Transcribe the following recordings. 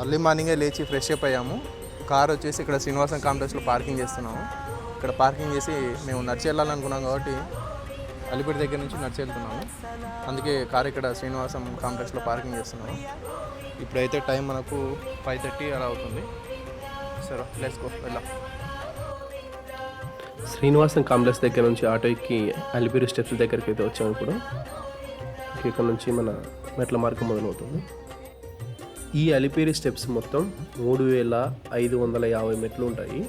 Early మార్నింగే లేచి fresh up అయ్యాము. కార్ వచ్చేసి ఇక్కడ శ్రీనివాసం కాంప్లెక్స్లో పార్కింగ్ చేస్తున్నాము. ఇక్కడ పార్కింగ్ చేసి మేము నడిచి వెళ్ళాలనుకున్నాం కాబట్టి అలిపిరి దగ్గర నుంచి నడిచి వెళ్తున్నాము. అందుకే కార్ ఇక్కడ శ్రీనివాసం కాంప్లెక్స్లో పార్కింగ్ చేస్తున్నాము. ఇప్పుడైతే టైం మనకు ఫైవ్ థర్టీ అలా అవుతుంది. సరే లెట్స్ గో వెళ్దాం. శ్రీనివాసం కాంప్లెక్స్ దగ్గర నుంచి ఆటో ఎక్కి అలిపిరి స్టెప్స్ దగ్గరికి అయితే వచ్చాము ఇప్పుడు. ఇక్కడ నుంచి మన మెట్ల మార్గం మొదలవుతుంది. ఈ అలిపిరి స్టెప్స్ మొత్తం మూడు వేల ఐదు వందల యాభై మెట్లు ఉంటాయి.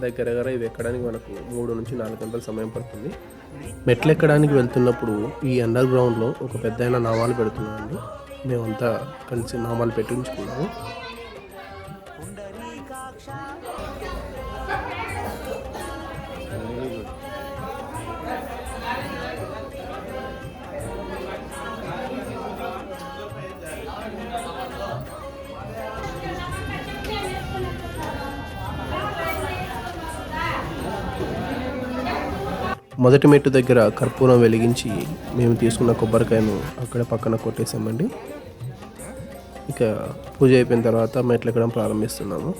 దగ్గర దగ్గర ఇవి ఎక్కడానికి మనకు మూడు నుంచి నాలుగు గంటల సమయం పడుతుంది. మెట్లు ఎక్కడానికి వెళ్తున్నప్పుడు ఈ అండర్ గ్రౌండ్లో ఒక పెద్ద నామాలు పెడుతున్నామండి. మేమంతా కలిసి నామాలు పెట్టించుకున్నాము. మొదటి మెట్టు దగ్గర కర్పూరం వెలిగించి మేము తీసుకున్న కొబ్బరికాయను అక్కడ పక్కన కొట్టేసామండి. ఇక పూజ అయిపోయిన తర్వాత మెట్లు ఎక్కడం ప్రారంభిస్తున్నాము.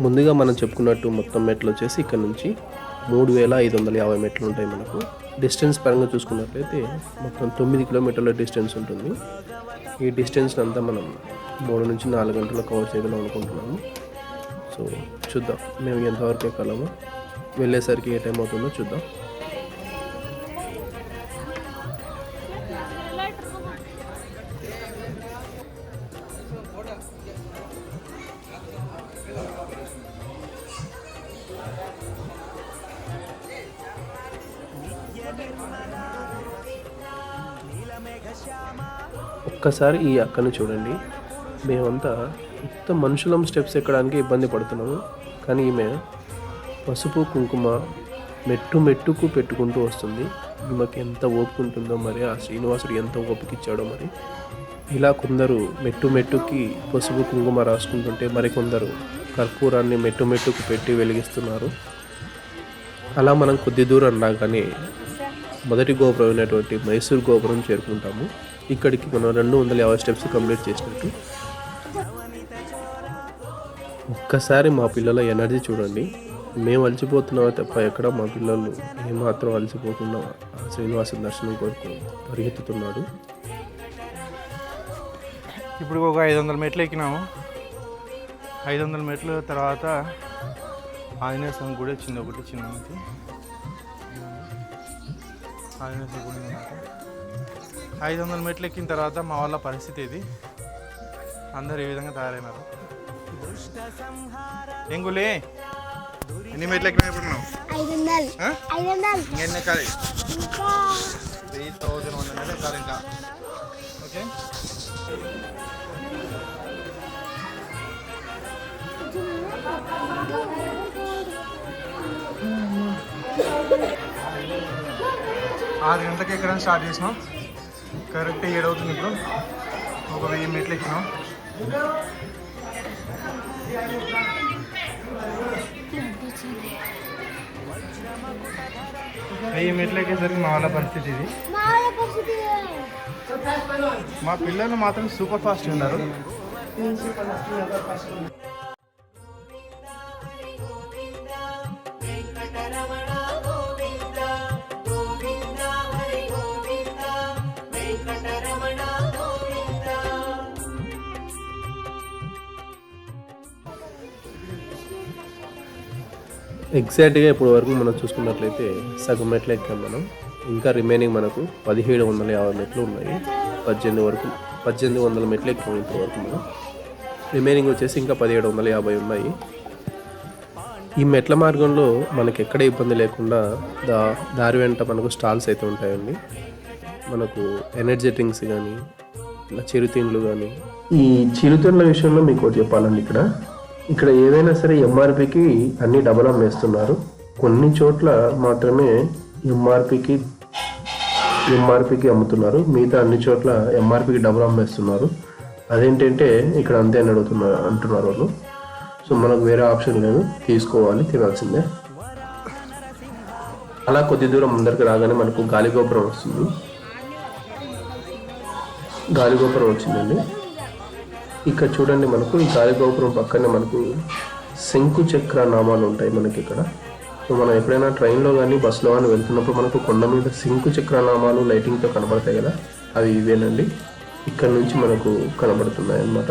ముందుగా మనం చెప్పుకున్నట్టు మొత్తం మెట్లు వచ్చేసి ఇక్కడ నుంచి మూడు వేల ఐదు వందల యాభై మెట్లు ఉంటాయి మనకు. డిస్టెన్స్ పరంగా చూసుకున్నట్లయితే మొత్తం తొమ్మిది కిలోమీటర్ల డిస్టెన్స్ ఉంటుంది. ఈ డిస్టెన్స్ అంతా మనం మూడు నుంచి నాలుగు గంటలు కవర్ చేయగలం అనుకుంటున్నాము. సో చూద్దాం మేము ఎంతవరకు ఎక్కగలము. వెళ్ళేసరికి ఏ టైం అవుతుందో చూద్దాం. ఒక్కసారి ఈ అక్కని చూడండి. మేమంతా మొత్తం మనుషులం స్టెప్స్ ఎక్కడానికి ఇబ్బంది పడుతున్నాము. కానీ ఈమె పసుపు కుంకుమ మెట్టు మెట్టుకు పెట్టుకుంటూ వస్తుంది. ఈమెకి ఎంత ఓపిక ఉంటుందో మరి ఆ శ్రీనివాసుడు ఎంత ఓపిక ఇచ్చాడో మరి. ఇలా కొందరు మెట్టు మెట్టుకి పసుపు కుంకుమ రాసుకుంటుంటే మరికొందరు కర్పూరాన్ని మెట్టు మెట్టుకు పెట్టి వెలిగిస్తున్నారు. అలా మనం కొద్ది దూరం రాగానే మొదటి గోపురం అయినటువంటి మైసూర్ గోపురం చేరుకుంటాము. ఇక్కడికి మనం రెండు వందల యాభై స్టెప్స్ కంప్లీట్ చేసినట్టు. ఒక్కసారి మా పిల్లల ఎనర్జీ చూడండి. మేము అలసిపోతున్నామా తప్ప ఎక్కడ మా పిల్లలు ఏమాత్రం అలసిపోకుండా శ్రీనివాస దర్శనం కొరకు పరిగెత్తుతున్నాడు ఇప్పుడు ఒక ఐదు వందల మెట్లు ఎక్కినాము. ఐదు వందల మెట్లు తర్వాత ఆంజనేయ స్వామి గుడి వచ్చింది ఒకటి చిన్న ఆంజనేయ స్వామి గుడి ఐదు వందల మెట్లు ఎక్కిన తర్వాత మా వాళ్ళ పరిస్థితి ఇది అందరు ఈ విధంగా తయారైనారు? ఎంగులే ఎన్ని మెట్లు ఎక్కినా ఇప్పుడు నువ్వు ఐదు వందలు ఆ? ఐదు వందలు ఇంకెన్ని ఎక్కాలి ఇంకా త్రీ థౌజండ్ వన్ హండ్రెడ్ ఎక్కాలి ఇంకా ఓకే ఆరు గంటలకు ఎక్కడం స్టార్ట్ చేసినాం కరెక్ట్ ఏడు అవుతుంది ఇప్పుడు ఒక వెయ్యి మెట్లు ఎక్కినాం వెయ్యి మెట్లు ఎక్కేసరికి మా వాళ్ళ పరిస్థితి ఇది మా పిల్లలు మాత్రం సూపర్ ఫాస్ట్ ఉన్నారు. ఎగ్జాక్ట్గా ఇప్పటి వరకు మనం చూసుకున్నట్లయితే సగం మెట్లు ఎక్కాం మనం. ఇంకా రిమైనింగ్ మనకు పదిహేడు వందల యాభై మెట్లు ఉన్నాయి. పద్దెనిమిది వరకు పద్దెనిమిది వందల మెట్లు ఎక్కాం ఇప్పటి వరకు మనం. రిమైనింగ్ వచ్చేసి ఇంకా పదిహేడు వందల యాభై ఉన్నాయి. ఈ మెట్ల మార్గంలో మనకి ఎక్కడ ఇబ్బంది లేకుండా దా దారి వెంట మనకు స్టాల్స్ అయితే ఉంటాయండి. మనకు ఎనర్జీ డ్రింక్స్ కానీ ఇలా చిరుతిండ్లు కానీ ఈ చిరుతిండ్ల విషయంలో మీకు చెప్పాలండి ఇక్కడ. ఇక్కడ ఏదైనా సరే ఎంఆర్పికి అన్ని డబల్ అమ్మేస్తున్నారు కొన్ని చోట్ల మాత్రమే ఎంఆర్పికి ఎంఆర్పికి అమ్ముతున్నారు. మిగతా అన్ని చోట్ల ఎంఆర్పికి డబుల్ అమ్మేస్తున్నారు అదేంటంటే ఇక్కడ అంతే అని అడుగుతున్నారు అంటున్నారు వాళ్ళు. సో మనకు వేరే ఆప్షన్ లేదు. తీసుకోవాలి తినాల్సిందే. అలా కొద్ది దూరం ముందరికి రాగానే మనకు గాలిగోపురం వస్తుంది. గాలిగోపురం వచ్చిందండి. ఇక్కడ చూడండి మనకు ఈ గాలిగోపురం పక్కనే మనకు శంకు చక్ర నామాలు ఉంటాయి మనకి ఇక్కడ. సో మనం ఎప్పుడైనా ట్రైన్లో కానీ బస్సులో కానీ వెళ్తున్నప్పుడు మనకు కొండ మీద శంకు చక్ర నామాలు లైటింగ్తో కనబడతాయి కదా? అవి ఇవేనండి. ఇక్కడ నుంచి మనకు కనబడుతున్నాయి అన్నమాట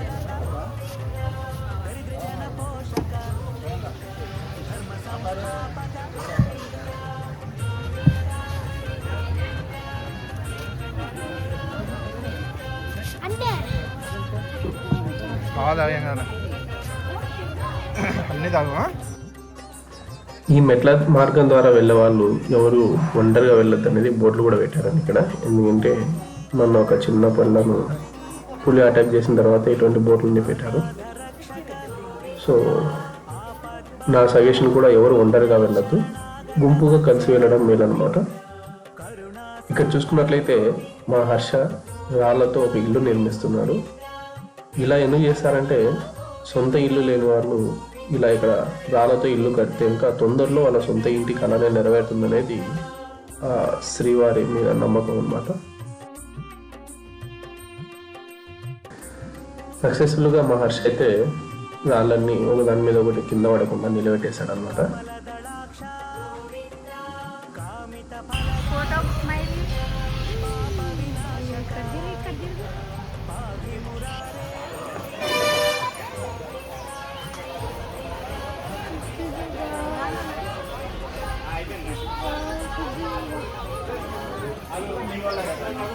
ఈ మెట్ల మార్గం ద్వారా వెళ్ళే వాళ్ళు ఎవరు ఒంటరిగా వెళ్ళొద్దు అనేది బోర్డులు కూడా పెట్టారు ఇక్కడ. ఎందుకంటే మొన్న ఒక చిన్న పళ్ళను పులి అటాక్ చేసిన తర్వాత ఇటువంటి బోర్డులని పెట్టారు. సో నా సజెషన్ కూడా ఎవరు ఒంటరిగా వెళ్ళొద్దు. గుంపుగా కలిసి వెళ్ళడం మేలనమాట ఇక్కడ చూసుకున్నట్లయితే మా హర్ష రాళ్ళతో ఒక ఇల్లు నిర్మిస్తున్నాడు ఇలా ఎందుకు చేస్తారంటే సొంత ఇల్లు లేని వాళ్ళు ఇలా ఇక్కడ రాళ్ళతో ఇల్లు కడితే ఇంకా తొందరలో వాళ్ళ సొంత ఇంటి కళనే నెరవేరుతుందనేది ఆ శ్రీవారి మీద నమ్మకం అన్నమాట. సక్సెస్ఫుల్గా మహర్షి అయితే రాళ్ళన్నీ ఒక దాని మీద ఒకటి కింద పడకుండా నిలబెట్టేశాడు అనమాట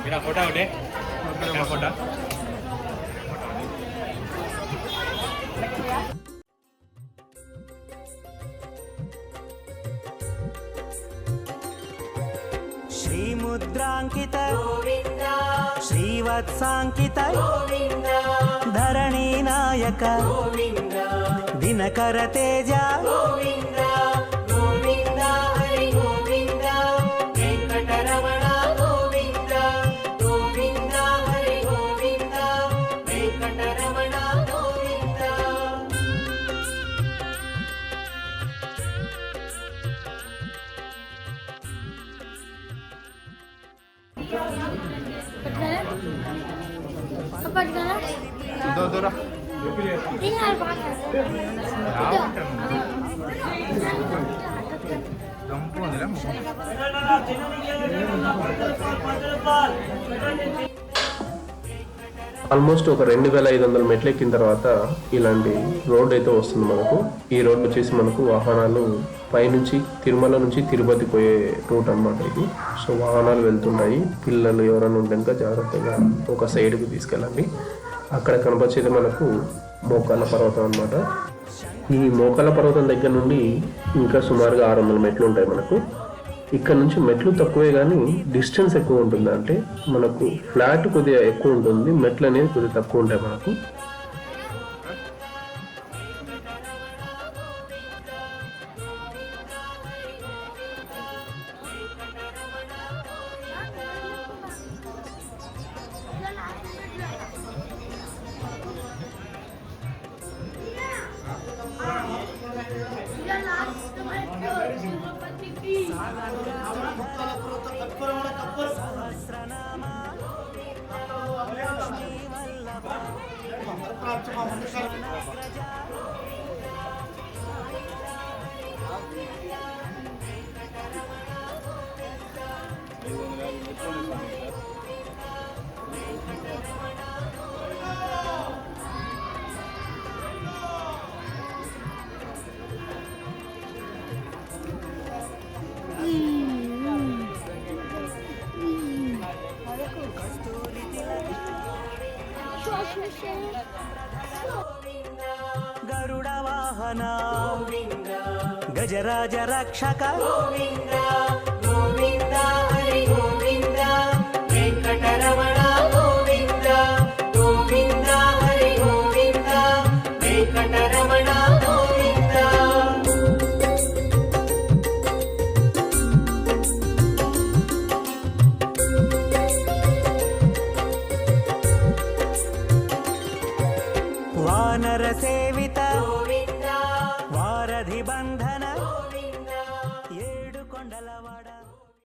मेरा फोटा उठे मेरा फोटा श्रीमुद्राङ्कित गोविन्द श्रीवत्साङ्कित गोविन्द धरणी नायक गोविन्द दिनकर तेज गोविन्द ఆల్మోస్ట్ ఒక రెండు వేల ఐదు వందల మెట్లు ఎక్కిన తర్వాత ఇలాంటి రోడ్ అయితే వస్తుంది మనకు. ఈ రోడ్ వచ్చేసి మనకు వాహనాలు పైనుంచి తిరుమల నుంచి తిరుపతి పోయే రూట్ అన్నమాట ఇది. సో వాహనాలు వెళ్తుంటాయి. పిల్లలు ఎవరైనా ఉంటే జాగ్రత్తగా ఒక సైడ్కి తీసుకెళ్ళండి. అక్కడ కనపచ్చేది మనకు మోకాళ్ళ పర్వతం అన్నమాట. ఈ మోకాళ్ళ పర్వతం దగ్గర నుండి ఇంకా సుమారుగా ఆరు వందల మెట్లు ఉంటాయి మనకు. ఇక్కడ నుంచి మెట్లు తక్కువే కానీ డిస్టెన్స్ ఎక్కువ ఉంటుంది అంటే మనకు ఫ్లాట్ కొద్దిగా ఎక్కువ ఉంటుంది మెట్లు అనేది కొద్దిగా తక్కువ ఉంటాయి మనకు. సహస్రనామా गरुडवाहना गजराज रक्षक। गोविंद गोविंद हरि गोविन्द वेङ्कटरमण